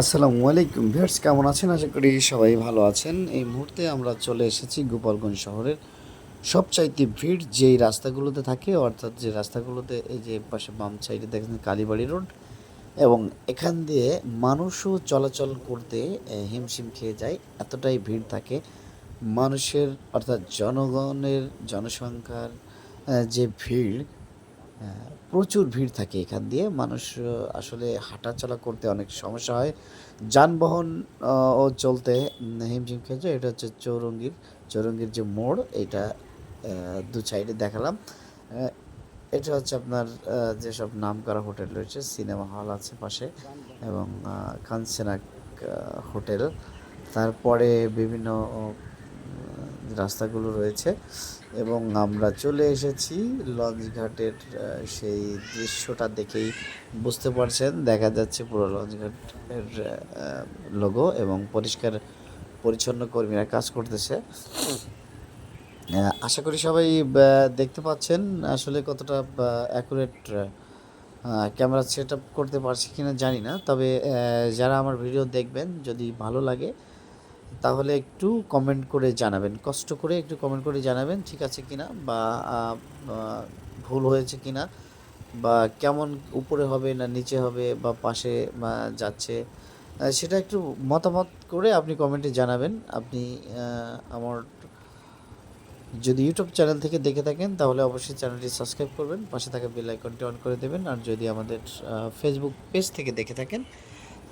আসসালামু আলাইকুম ভিউয়ার্স, কেমন আছেন? আশা করি সবাই ভালো আছেন। এই মুহূর্তে আমরা চলে এসেছি গোপালগঞ্জ শহরের সবচাইতে ভিড় যেই রাস্তাগুলোতে থাকে, অর্থাৎ যে রাস্তাগুলোতে এই যে পাশে বাম সাইডে দেখেন কালীবাড়ি রোড এবং এখান দিয়ে মানুষও চলাচল করতে হিমশিম খেয়ে যায়, এতটাই ভিড় থাকে। মানুষের, অর্থাৎ জনগণের, জনসংখ্যার যে ভিড় প্রচুর ভিড় থাকে এখান দিয়ে। মানুষ আসলে হাঁটাচলা করতে অনেক সমস্যা হয়। যানবাহন ও চলতে উম, হিমশিম খেয়েছে এটা হচ্ছে চৌরঙ্গির চৌরঙ্গির যে মোড় এটা দু সাইডে দেখালাম। এটা হচ্ছে আপনার যেসব নাম করা হোটেল রয়েছে সিনেমা হল আছে পাশে এবং আহ, হোটেল। তারপরে বিভিন্ন রাস্তাগুলো রয়েছে এবং আমরা চলে এসেছি লঞ্চঘাটের সেই দৃশ্যটা দেখেই বুঝতে পারছেন। দেখা যাচ্ছে পুরো লঞ্চঘাটের লোগো এবং পরিষ্কার পরিচ্ছন্ন কর্মীরা কাজ করতেছে। আশা করি সবাই দেখতে পাচ্ছেন আসলে কতটা অ্যাকুরেট ক্যামেরা সেট করতে পারছি কিনা জানি না। তবে যারা আমার ভিডিও দেখবেন, যদি ভালো লাগে তাহলে একটু কমেন্ট করে জানাবেন। কষ্ট করে একটু কমেন্ট করে জানাবেন, ঠিক আছে কিনা বা ভুল হয়েছে কিনা বা কেমন উপরে হবে না নিচে হবে বা পাশে যাচ্ছে সেটা একটু মতামত করে আপনি কমেন্টে জানাবেন। আপনি আমার যদি ইউটিউব চ্যানেল থেকে দেখে থাকেন, তাহলে অবশ্যই চ্যানেলটি সাবস্ক্রাইব করবেন, পাশে থাকা বেল আইকনটি অন করে দেবেন। আর যদি আমাদের ফেসবুক পেজ থেকে দেখে থাকেন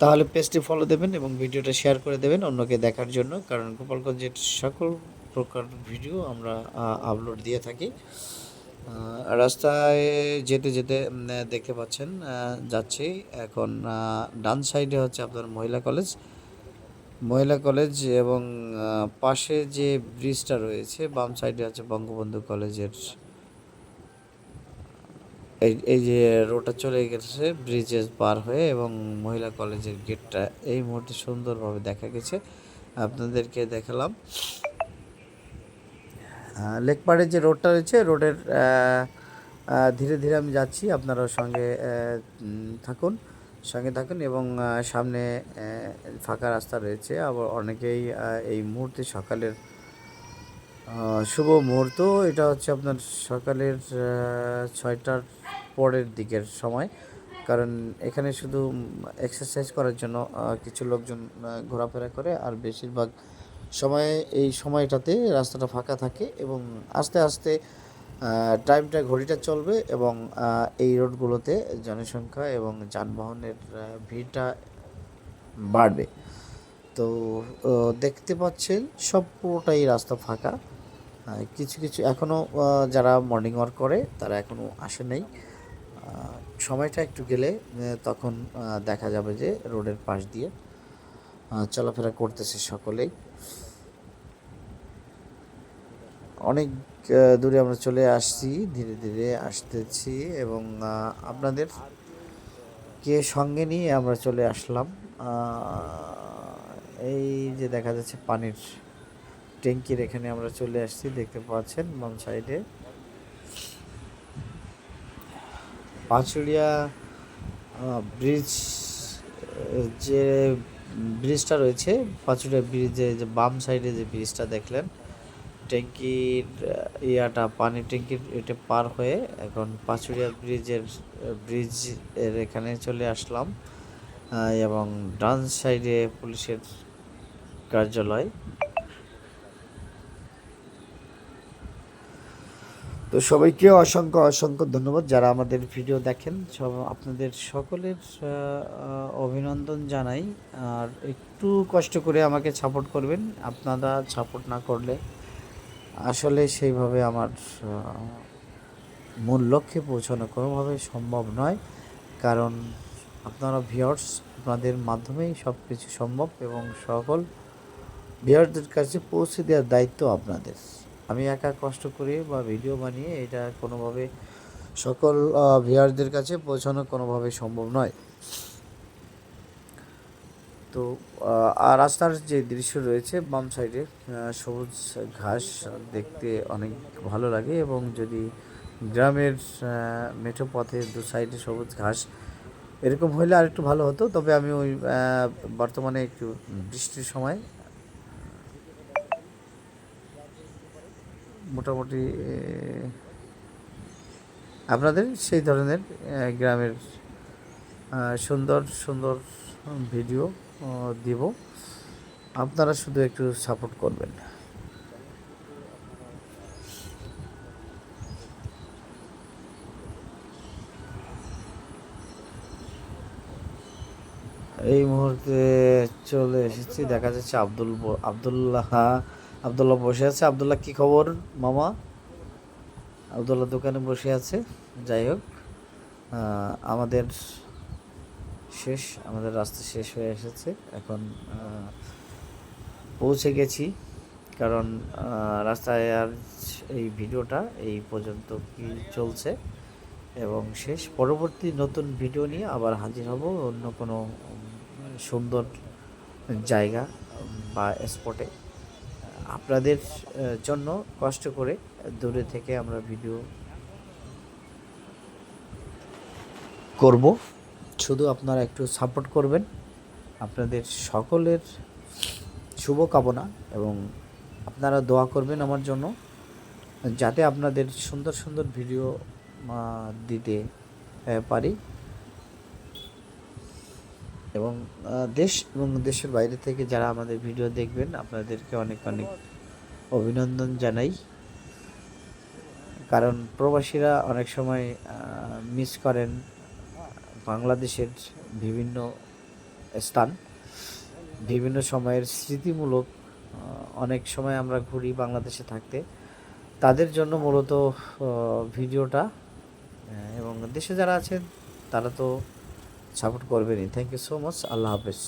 তাহলে পেজটি ফলো দেবেন এবং ভিডিওটা শেয়ার করে দেবেন অন্যকে দেখার জন্য। কারণ গোপালগঞ্জের সকল প্রকার ভিডিও আমরা আপলোড দিয়ে থাকি। রাস্তায় যেতে যেতে দেখতে পাচ্ছেন যাচ্ছি। এখন ডান সাইডে হচ্ছে আপনার মহিলা কলেজ মহিলা কলেজ এবং পাশে যে ব্রিজটা রয়েছে, বাম সাইডে আছে বঙ্গবন্ধু কলেজের এই যে রোডটা চলে গেছে ব্রিজেস পার হয়ে এবং মহিলা কলেজের গেটটা এই মুহূর্তে সুন্দরভাবে দেখা গেছে। আপনাদেরকে দেখালাম। লেকপাড়ের যে রোডটা রয়েছে রোডের ধীরে ধীরে আমি যাচ্ছি। আপনারাও সঙ্গে থাকুন সঙ্গে থাকুন এবং সামনে ফাঁকা রাস্তা রয়েছে। আবার অনেকেই এই মুহূর্তে সকালের শুভ মুহূর্ত। এটা হচ্ছে আপনার সকালের ছয়টার পরের দিকের সময়। কারণ এখানে শুধু এক্সারসাইজ করার জন্য কিছু লোকজন ঘোরাফেরা করে। আর বেশিরভাগ সময়ে এই সময়টাতে রাস্তাটা ফাঁকা থাকে এবং আস্তে আস্তে টাইমটা ঘড়িটা চলবে এবং এই রোডগুলোতে জনসংখ্যা এবং যানবাহনের ভিড়টা বাড়বে। তো দেখতে পাচ্ছেন সব পুরোটাই রাস্তা ফাঁকা। কিছু কিছু এখনও যারা মর্নিং ওয়াক করে, তারা এখনও আসে নাই। সময়টা একটু গেলে তখন দেখা যাবে যে রোডের পাশ দিয়ে চলাফেরা করতেছে সকলেই। অনেক দূরে আমরা চলে আসছি, ধীরে ধীরে আসতেছি এবং আপনাদের কে সঙ্গে নিয়ে আমরা চলে আসলাম। এই যে দেখা যাচ্ছে পানির ট্যাঙ্কির এখানে আমরা চলে আসছি, দেখতে পাচ্ছেন বাম সাইডে। পাঁচুড়িয়া ব্রিজ যে ব্রিজটা রয়েছে পাঁচুড়িয়া ব্রিজে যে বাম সাইডে যে ব্রিজটা দেখলেন, ট্যাঙ্কির ইয়াটা পানি ট্যাঙ্কির এটা পার হয়ে এখন পাঁচুড়িয়া ব্রিজের ব্রিজের এখানে চলে আসলাম। এবং ডান সাইডে পুলিশের কার্যালয়। তো সবাইকে অসংখ্য অসংখ্য ধন্যবাদ যারা আমাদের ভিডিও দেখেন। সব আপনাদের সকলের অভিনন্দন জানাই। আর একটু কষ্ট করে আমাকে সাপোর্ট করবেন। আপনারা সাপোর্ট না করলে আসলে সেইভাবে আমার মূল লক্ষ্যে পৌঁছানো কোনোভাবে সম্ভব নয়। কারণ আপনারা ভিওর্স আপনাদের মাধ্যমেই সব কিছু সম্ভব এবং সকল ভিউয়ারদের কাছে পৌঁছে দেওয়ার দায়িত্ব আপনাদের। আমি একা কষ্ট করে বা ভিডিও বানিয়ে এটা কোনোভাবে সকল ভিউয়ারদের কাছে পৌঁছানো কোনোভাবে সম্ভব নয়। তো আর রাস্তার যে দৃশ্য রয়েছে, বাম সাইডে সবুজ ঘাস দেখতে অনেক ভালো লাগে এবং যদি গ্রামের মেঠো পথে দু সাইডে সবুজ ঘাস এরকম হলে আর একটু ভালো হতো। তবে আমি ওই বর্তমানে একটু বৃষ্টির সময় মোটামুটি আপনাদের সেই ধরনের গ্রামের সুন্দর সুন্দর ভিডিও দিব। আপনারা শুধু একটু সাপোর্ট করবেন। এই মুহূর্তে চলে এসেছি, দেখা যাচ্ছে আব্দুল আব্দুল্লাহ আব্দুল্লাহ বসে আছে। আব্দুল্লাহ, কি খবর মামা? আব্দুল্লাহ দোকানে বসে আছে। যাই হোক আমাদের শেষ, আমাদের রাস্তা শেষ হয়ে এসেছে। এখন পৌঁছে গেছি। কারণ রাস্তায় আর এই ভিডিওটা এই পর্যন্ত কি চলছে এবং শেষ। পরবর্তী নতুন ভিডিও নিয়ে আবার হাজির হব অন্য কোনো সুন্দর জায়গা বা স্পটে আপনাদের জন্য কষ্ট করে দূরে থেকে আমরা ভিডিও করব। শুধু আপনারা একটু সাপোর্ট করবেন। আপনাদের সকলের শুভকামনা এবং আপনারা দোয়া করবেন আমার জন্য, যাতে আপনাদের সুন্দর সুন্দর ভিডিও দিতে পারি। এবং দেশ এবং দেশের বাইরে থেকে যারা আমাদের ভিডিও দেখবেন, আপনাদেরকে অনেক অনেক অভিনন্দন জানাই। কারণ প্রবাসীরা অনেক সময় মিস করেন বাংলাদেশের বিভিন্ন স্থান। বিভিন্ন সময়ের স্মৃতিমূলক অনেক সময় আমরা ঘুরি বাংলাদেশে থাকতে। তাদের জন্য মূলত ভিডিওটা এবং দেশে যারা আছেন, তারা তো সাপোর্ট করবেনই। থ্যাংক ইউ সো মাচ আল্লাহ হাফেজ।